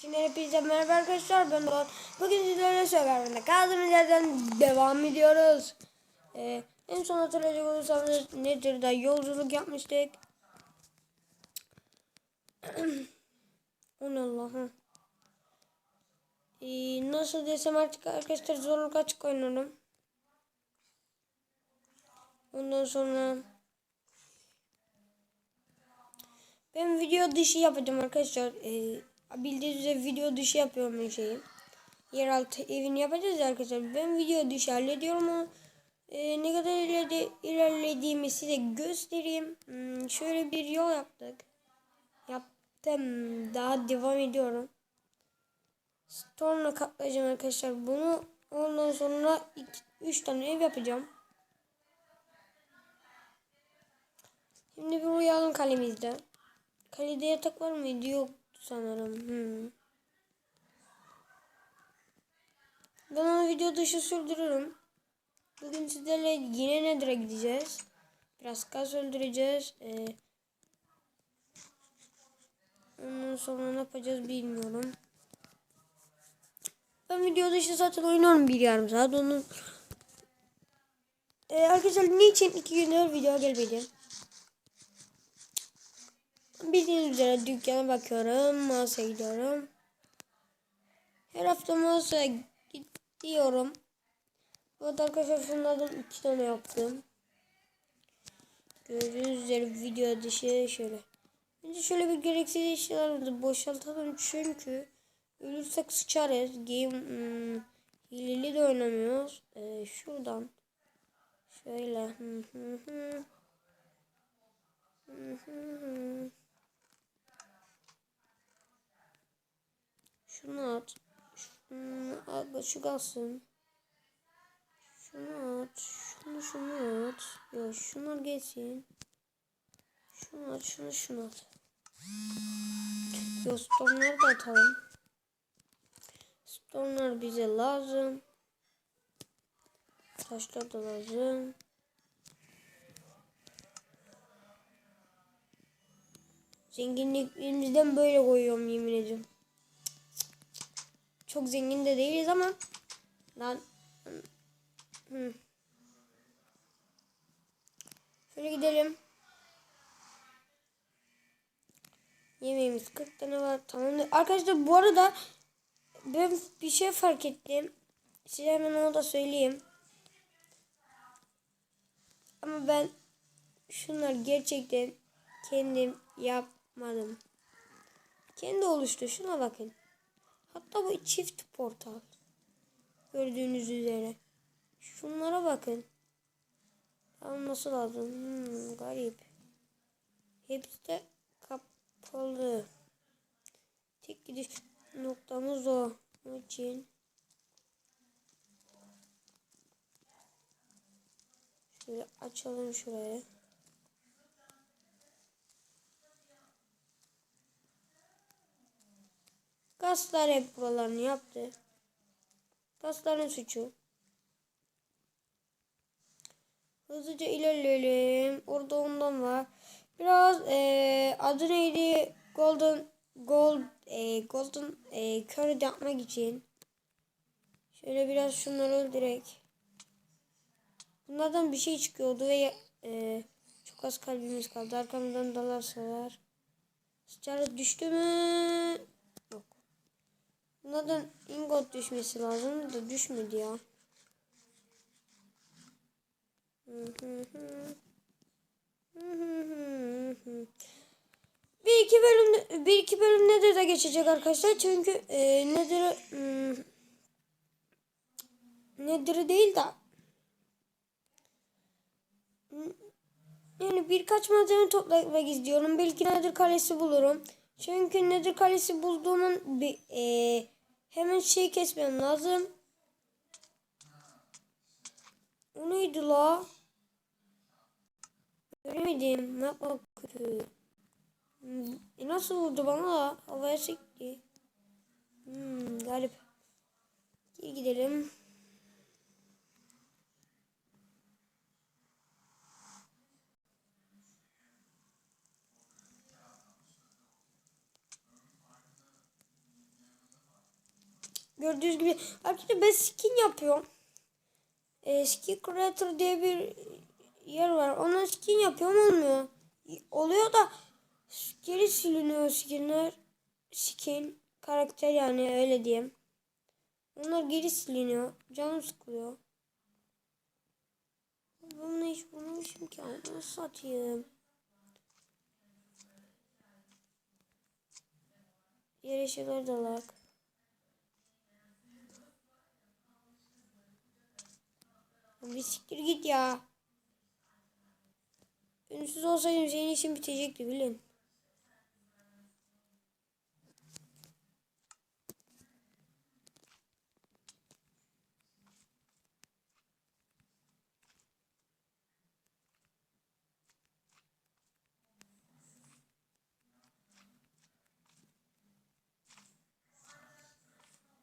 Şimdi hepinize merhaba arkadaşlar ben Doğan. Bugün sizlerle Survivor'da kaldığımız yerden devam ediyoruz. Ee, en son hatırlayacak olursanız Nether'da yolculuk yapmıştık. o ne Allah'ım. Ee, nasıl desem artık arkadaşlar zorluk açık oynuyorum. Ondan sonra ben video dışı yapacağım arkadaşlar. Ee, bildiğiniz üzere video dışı yapıyorum ben şeyi. Yeraltı evini yapacağız ya arkadaşlar. Ben video dışı hallediyorum ama e, ne kadar ileride, ilerlediğimi size göstereyim. Hmm, şöyle bir yol yaptık. Yaptım. Daha devam ediyorum. Sonra katlayacağım arkadaşlar bunu. Ondan sonra 3 tane ev yapacağım. Şimdi bir uyuyalım kalemizde. Kalede yatak var mıydı? Yok sanırım. Hmm. Ben onu video dışı sürdürürüm. Bugün sizlerle yine Nether'a gideceğiz. Biraz kas öldüreceğiz. Ee, ondan sonra ne yapacağız bilmiyorum. Ben video dışı zaten oynuyorum bir yarım saat. Onun ee, arkadaşlar niçin iki gündür video gelmedi? Bildiğiniz üzere dükkana bakıyorum. Mağazaya gidiyorum. Her hafta mağazaya gidiyorum. Bu arada arkadaşlar şunlardan iki tane yaptım. Gördüğünüz üzere video dışı şöyle. Önce şöyle bir gereksiz eşyalarımızı boşaltalım çünkü ölürsek sıçarız. Game hmm, hileli de oynamıyoruz. Ee, şuradan şöyle. Hı hı hı. Hı hı hı. Şunu at. Şunu at. Şu kalsın. Şunu at. Şunu şunu at. Ya şunlar gelsin. Şunu at. Şunu şunu at. Yo stone'ları da atalım. Stone'lar bize lazım. Taşlar da lazım. Zenginliklerimizden böyle koyuyorum yemin ediyorum. Çok zengin de değiliz ama lan hı. Şöyle gidelim. Yemeğimiz 40 tane var. Tamam. Arkadaşlar bu arada ben bir şey fark ettim. Size hemen onu da söyleyeyim. Ama ben şunlar gerçekten kendim yapmadım. Kendi oluştu. Şuna bakın. Hatta bu çift portal. Gördüğünüz üzere. Şunlara bakın. Alması lazım. Hmm, garip. Hepsi de kapalı. Tek gidiş noktamız o. Onun için. Şöyle açalım şuraya. Gaslar hep buralarını yaptı. Gasların suçu. Hızlıca ilerleyelim. Orada ondan var. Biraz ee, adı neydi? Golden Gold e, Golden e, Curry yapmak için. Şöyle biraz şunları öldürek. Bunlardan bir şey çıkıyordu ve e, çok az kalbimiz kaldı. Arkamızdan dalarsalar. Sıçarı düştü mü? Bunlardan ingot düşmesi lazım da düşmedi ya. Bir iki bölüm bir iki bölüm nedir de geçecek arkadaşlar çünkü e, nedir hmm, nedir değil de yani birkaç malzeme toplamak istiyorum. Belki nedir kalesi bulurum. Çünkü nedir kalesi bulduğumun bir e, hemen şey kesmem lazım. O neydi la? Göremedim. Ne yapmak kötü. E nasıl vurdu bana la? Havaya sekti. Hmm, garip. Geri gidelim. Gördüğünüz gibi arkadaşlar ben skin yapıyorum. E, skin creator diye bir yer var. Ona skin yapıyorum olmuyor. Oluyor da geri siliniyor skinler. Skin karakter yani öyle diyeyim. Onlar geri siliniyor. Canım sıkılıyor. Bunu hiç bulmamışım ki. Nasıl satayım? Diğer eşyalar da lak. Bir siktir git ya. Ünsüz olsaydım senin işin bitecekti bilin.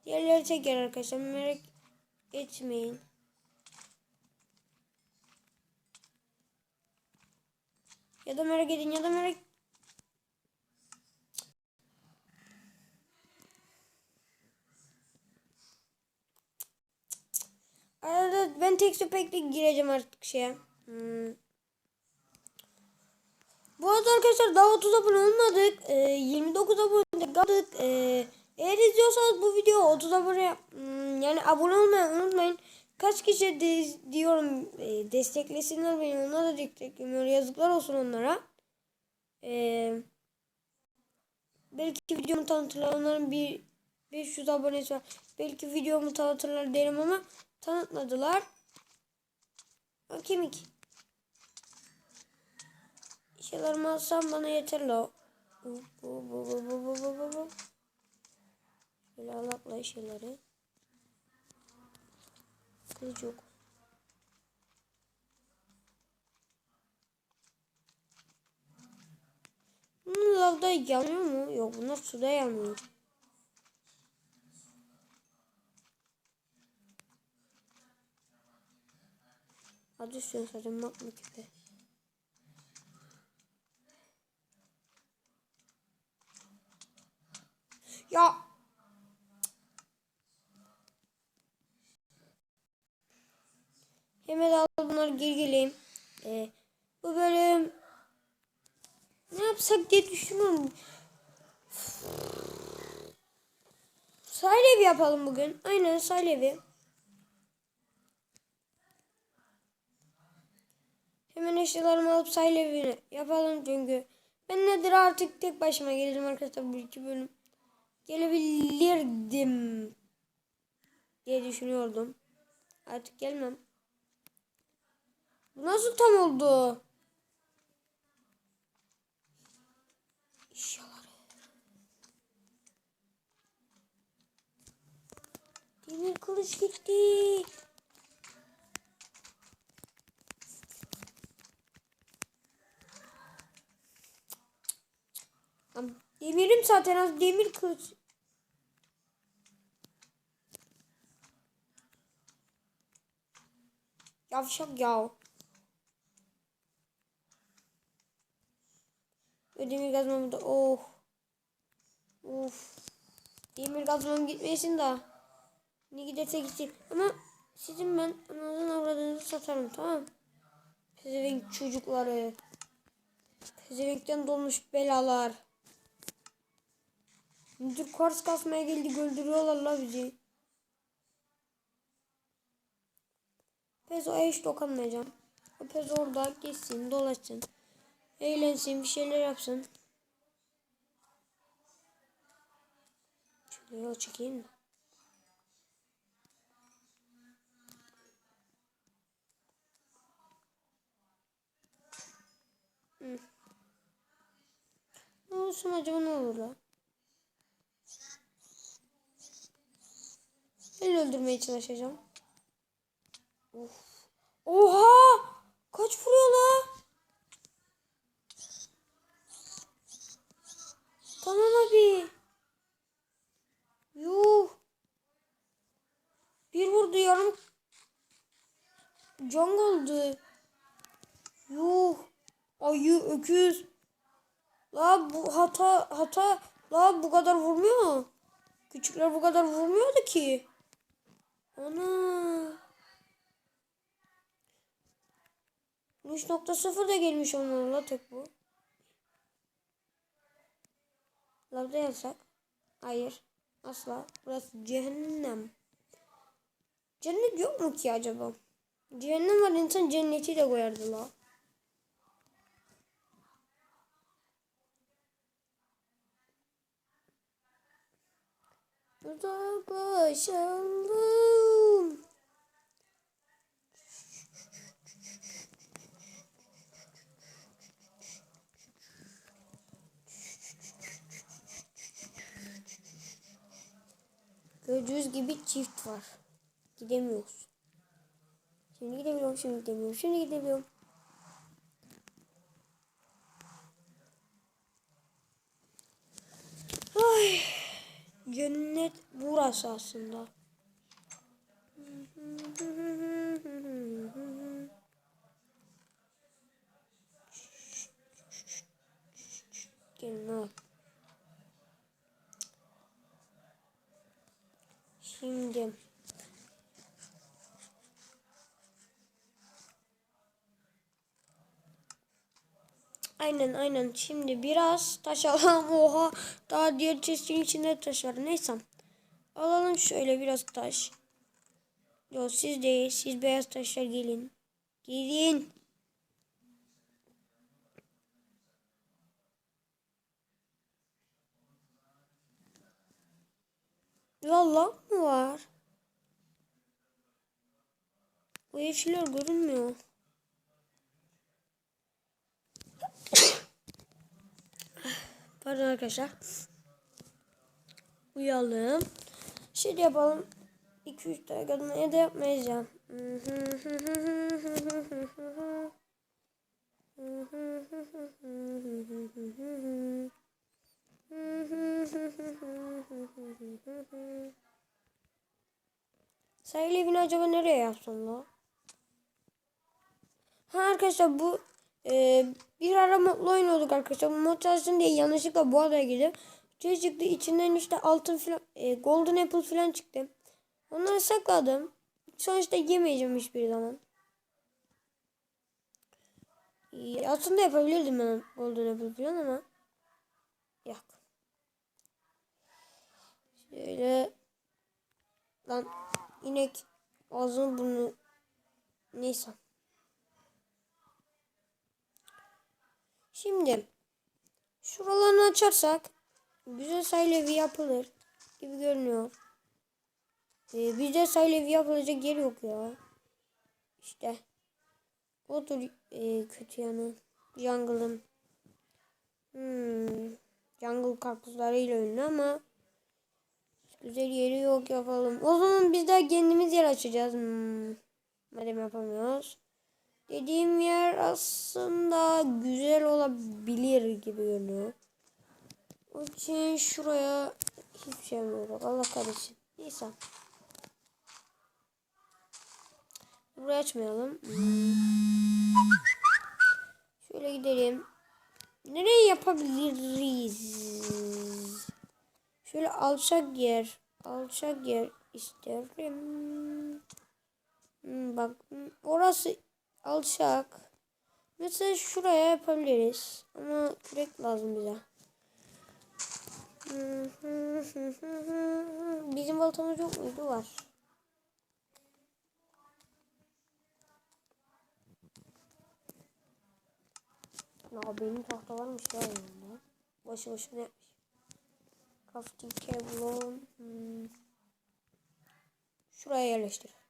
Diğerleri teker arkadaşlar merak etmeyin. Da merak edin ya da merak Arada ben tek süpekle gireceğim artık şeye. Hmm. Bu arada arkadaşlar daha 30 abone olmadık. Ee, 29 abone kaldık. Ee, eğer izliyorsanız bu video 30 abone hmm, yani abone olmayı unutmayın. Kaç kişi de, diyorum e, desteklesinler beni. Onlar da desteklemiyor. Yazıklar olsun onlara. E, belki videomu tanıtırlar. Onların bir 500 abonesi var. Belki videomu tanıtırlar derim ama tanıtmadılar. O kemik. Şeylerimi alsam bana yeterli o. Bu bu bu bu bu bu bu bu. Şöyle alakla şeyleri. Kılıç yok. Bunlar lavda yanıyor mu? Yok bunlar suda yanıyor. Adı üstüne zaten magma küpe. Ya Hemen al bunları geri geleyim. Ee, bu bölüm ne yapsak diye düşünüyorum. Sahil evi yapalım bugün. Aynen sahil evi. Hemen eşyalarımı alıp sahil evini yapalım çünkü ben nedir artık tek başıma geldim arkadaşlar bu iki bölüm. Gelebilirdim diye düşünüyordum. Artık gelmem. Bu nasıl tam oldu? İnşallah. Demir kılıç gitti. Demirim zaten az demir kılıç. Yavşak ya. Ve demir kazmam da oh. Uf. Demir kazmam gitmesin da. Ne giderse gitsin. Ama sizin ben ananızın avradınızı satarım tamam. Pezevenk çocukları. Pezevenkten dolmuş belalar. Müdür kars kasmaya geldi öldürüyorlar la bizi. Pezo'ya hiç dokunmayacağım. O Pezo orada geçsin dolaşsın. Eğlensin bir şeyler yapsın. Şöyle yol çekeyim mi? Hı. Ne olsun acaba ne olur la? El öldürmeye çalışacağım. Of. Oha! Kaç vuruyor la? Tamam abi. Yuh. Bir vurdu yarım. Can oldu. Yuh. Ayı öküz. La bu hata hata. La bu kadar vurmuyor. Küçükler bu kadar vurmuyordu ki. Ana. 3.0 da gelmiş onlarla tek bu. Lavda yasak. Hayır. Asla. Burası cehennem. Cennet yok mu ki acaba? Cehennem var insan cenneti de koyardı la. Uzaklaşalım. Gördüğünüz gibi çift var. Gidemiyoruz. Şimdi gidebiliyorum, şimdi gidemiyorum, şimdi gidebiliyorum. Ay, cennet burası aslında. Gelin. Şimdi Aynen aynen. Şimdi biraz taş alalım. Oha. Daha diğer chest'in içinde taş var. Neyse. Alalım şöyle biraz taş. Yok siz değil. Siz beyaz taşlar gelin. Gelin. Lalla mı var? Bu yeşiller görünmüyor. Pardon arkadaşlar. Uyalım. De yapalım. 2-3 dakika ne de yapmayız ya. Sahil evini acaba nereye yapsam la? Ha arkadaşlar bu e, bir ara modlu oynuyorduk arkadaşlar. Bu mod çalışsın diye yanlışlıkla bu adaya girdim. Şey çıktı içinden işte altın filan e, golden apple filan çıktı. Onları sakladım. Sonuçta yemeyeceğim hiçbir zaman. E, aslında yapabilirdim ben golden apple filan ama yok. Şöyle lan inek ağzını bunu neyse. Şimdi şuralarını açarsak güzel sayılevi yapılır gibi görünüyor. Ee, bizde sayılevi yapılacak yer yok ya. İşte odur e, kötü yanı. Jungle'ın hmm, jungle karpuzlarıyla ünlü ama güzel yeri yok yapalım. O zaman biz de kendimiz yer açacağız. Hmm. Madem yapamıyoruz. Dediğim yer aslında güzel olabilir gibi görünüyor. O için şuraya hiçbir şey yok. Allah kahretsin. Neyse. Burayı açmayalım. Şöyle gidelim. Nereye yapabiliriz? Şöyle alçak yer. Alçak yer isterim. Hmm, bak orası alçak. Mesela şuraya yapabiliriz. Ama kürek lazım bize. Bizim baltamız yok muydu? Var. Ya benim tahta varmış ya yanımda. Başı başına yapmış. Crafting table. Hmm. Şuraya yerleştir.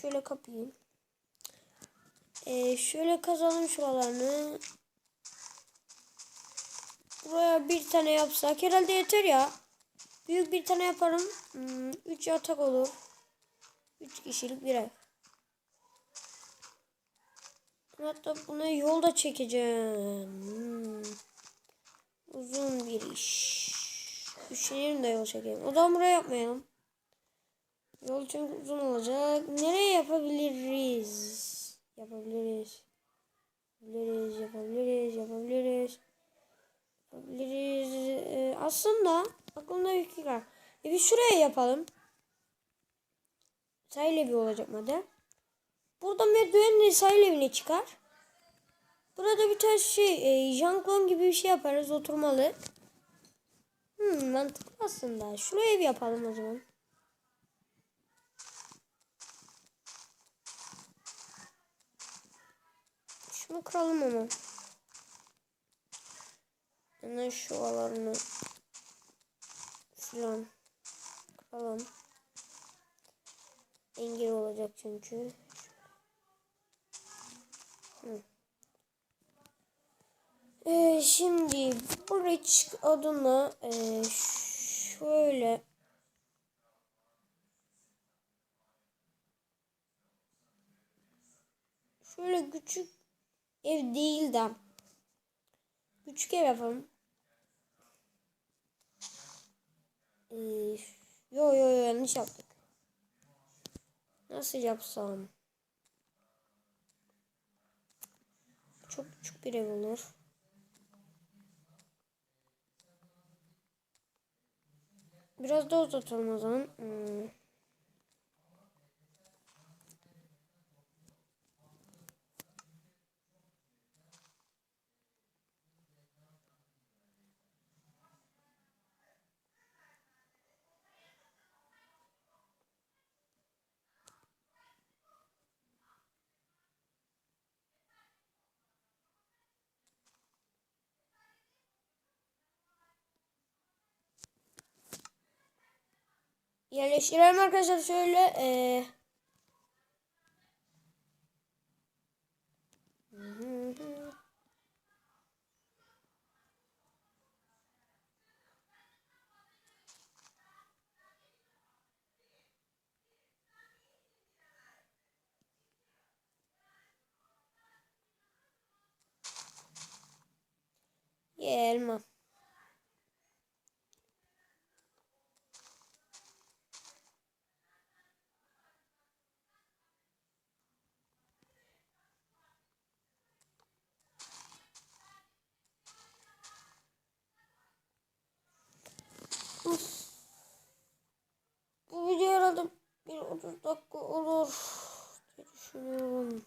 Şöyle kapayım. Ee, şöyle kazalım şuralarını. Buraya bir tane yapsak herhalde yeter ya. Büyük bir tane yaparım. 3 hmm, yatak olur. 3 kişilik bir ev. Hatta buna yolda çekeceğim. Hmm. Uzun bir iş. Düşünelim de yol çekeyim. O zaman buraya yapmayalım. Yol çok uzun olacak. Nereye yapabiliriz? Yapabiliriz. Yapabiliriz, yapabiliriz, yapabiliriz. Aslında aklımda bir fikir var. Evi şuraya yapalım. Sahil evi olacak madem. Burada merdivenle sahil evine çıkar. Burada bir tane şey, e, janglon gibi bir şey yaparız oturmalı. Hmm, mantıklı aslında. Şuraya ev yapalım o zaman. Şunu kıralım. Hemen şuralarını filan kıralım. Engel olacak çünkü. Ee, şimdi bridge adına e, şöyle şöyle küçük ev değil de küçük ev yapalım. Yo yo yo yanlış yaptık. Nasıl yapsam? Çok küçük bir ev olur. Biraz da uzatalım o zaman. Hmm. Yerleştirelim arkadaşlar şöyle. Ee... Ye elma. Uf. Bu video herhalde bir 30 dakika olur diye düşünüyorum.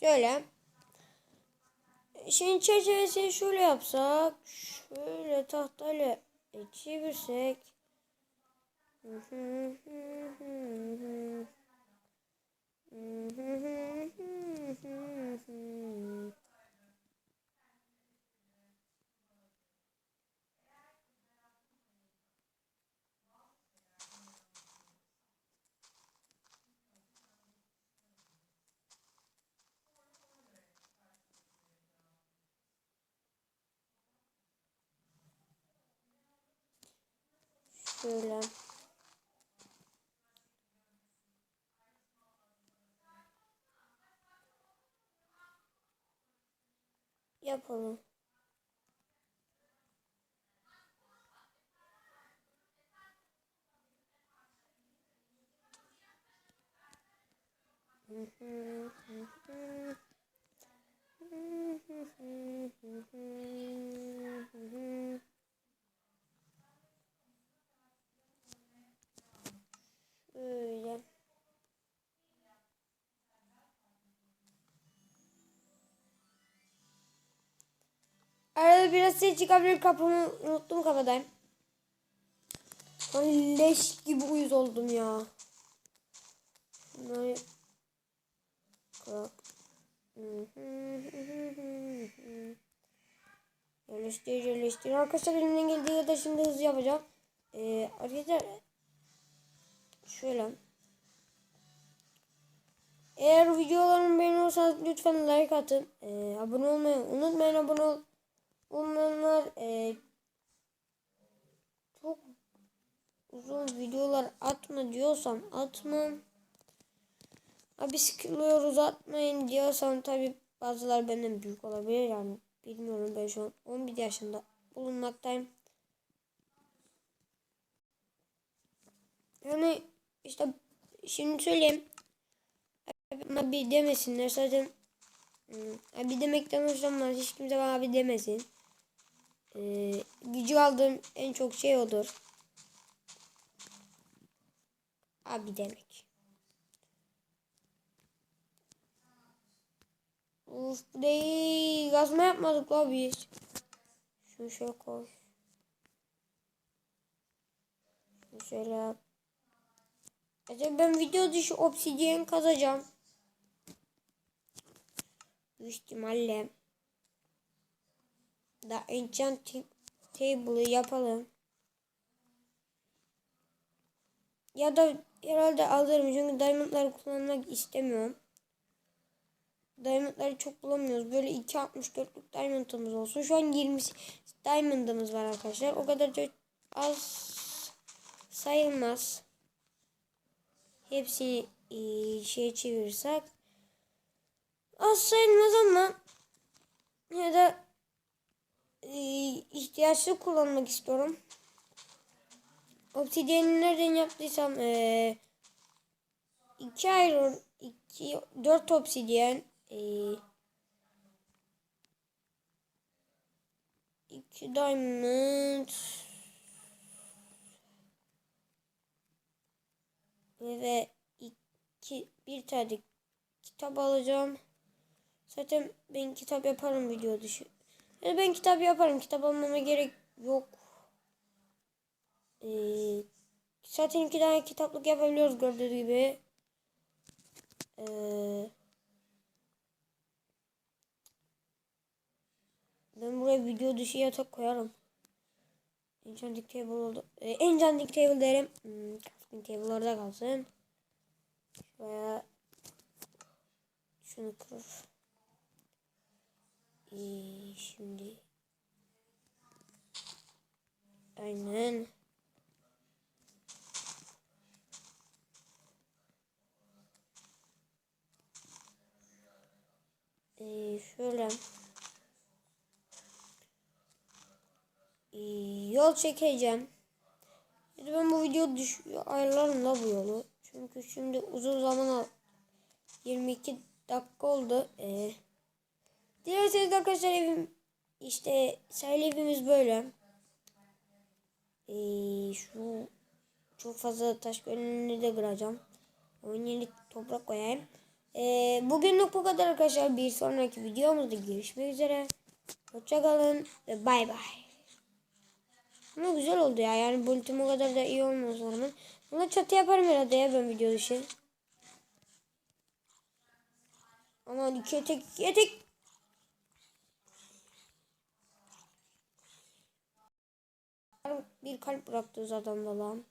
Şöyle. Şeyin çerçevesini şöyle yapsak. Şöyle tahtayla çevirsek. Şöyle. Yapalım. Öyle. Ses çıkabilir kapımı unuttum kapıdayım. Ay leş gibi uyuz oldum ya. Şunları. Yerleştir yerleştir. Arkadaşlar elimden geldiği kadar şimdi hızlı yapacağım. Ee, arkadaşlar şöyle. Eğer videolarımı beğeniyorsanız lütfen like atın. Ee, abone olmayı unutmayın. Abone ol olmayanlar e, çok uzun videolar atma diyorsan atma. Abi sıkılıyoruz atmayın diyorsan tabi bazılar benden büyük olabilir yani bilmiyorum ben şu an 11 yaşında bulunmaktayım. Yani işte şimdi söyleyeyim. Abi demesinler zaten abi demekten hoşlanmaz hiç kimse bana abi demesin. Ee, gücü aldığım en çok şey odur. Abi demek. Uf değil. Gazma yapmadık la biz. Şunu şöyle koy. Şunu şöyle yap. Acaba ben video dışı obsidiyen kazacağım. Büyük ihtimalle. Da enchant table'ı yapalım. Ya da herhalde alırım çünkü diamondları kullanmak istemiyorum. Diamondları çok bulamıyoruz. Böyle 2.64'lük diamondımız olsun. Şu an 20 diamondımız var arkadaşlar. O kadar da az sayılmaz. Hepsi e, şey çevirirsek az sayılmaz ama ya da ihtiyaçlı kullanmak istiyorum. Obsidiyen'i nereden yaptıysam e, iki iron, iki, dört obsidiyen, e, iki diamond ve iki bir tane kitap alacağım. Zaten ben kitap yaparım video dışı. Yani ben kitap yaparım. Kitap almama gerek yok. Ee, zaten iki tane kitaplık yapabiliyoruz gördüğünüz gibi. Ee, ben buraya video dışı yatak koyarım. Enchanting table oldu. Ee, enchanting table derim. Hmm, table orada kalsın. Şuraya şunu kır. Ee, şimdi aynen. Ee, şöyle ee, yol çekeceğim. Şimdi ben bu video düş ayarlarım da bu yolu. Çünkü şimdi uzun zaman al 22 dakika oldu. Ee, dilerseniz arkadaşlar evim işte sahil evimiz böyle. Ee, şu çok fazla taş gölünü de kıracağım. Onun yerine toprak koyayım. Ee, bugünlük bu kadar arkadaşlar. Bir sonraki videomuzda görüşmek üzere. Hoşçakalın ve bay bay. Ama güzel oldu ya. Yani bulletim o kadar da iyi olmaz rağmen. Buna çatı yaparım herhalde ya ben video dışı. Aman iki etek iki etek. Bir kalp bıraktı adamda lan.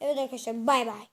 Evet arkadaşlar bay bay.